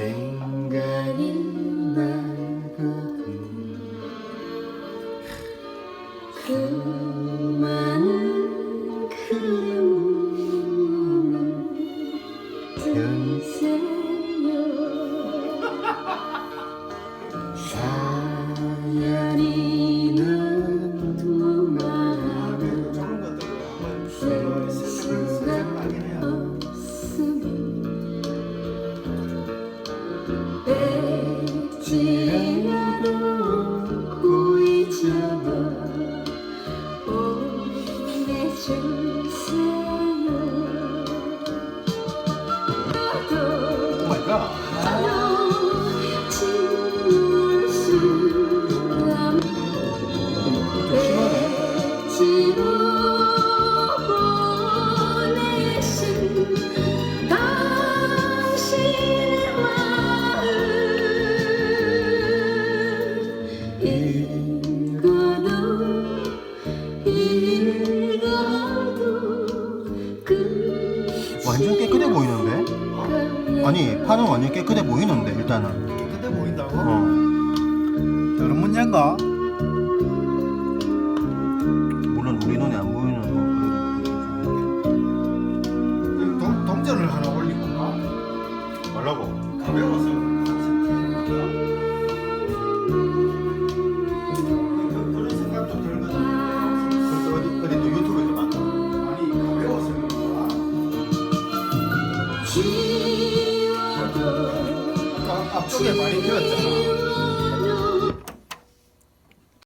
tem Oh my god. 보이는데? 아니 파는 완전 깨끗해 보이는데 일단은 깨끗해 보인다고? 어 그런 문제인가? 물론 우리 눈에 안 보이는 건 동, 동전을 하나 올린 건가? 말라고 가벼웠어 그러니까 앞쪽에 많이 태웠잖아.